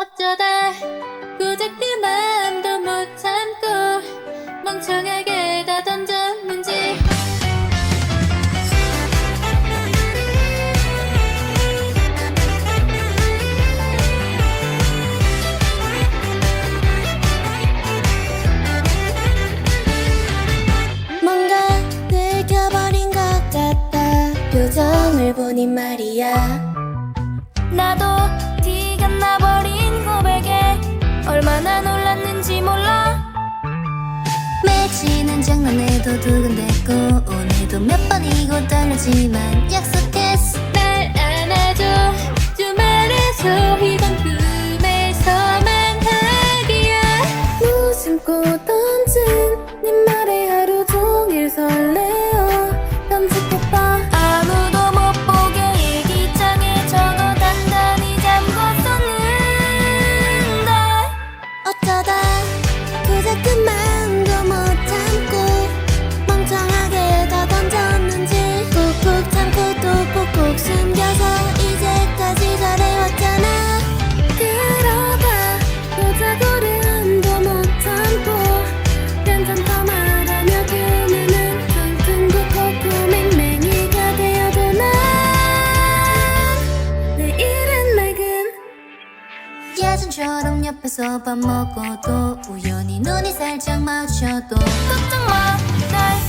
어쩌다 고작 그 맘도 못 참고 멍청하게 다 던졌는지. 뭔가 늙혀버린 것 같다 표정을 보니 말이야. 나도 맺히는 장난에도 두근댔고 오늘도 몇 번이고 떨리지만 약속 예전처럼 옆에서 밥 먹고도 우연히 눈이 살짝 마주쳐도 걱정 마, 날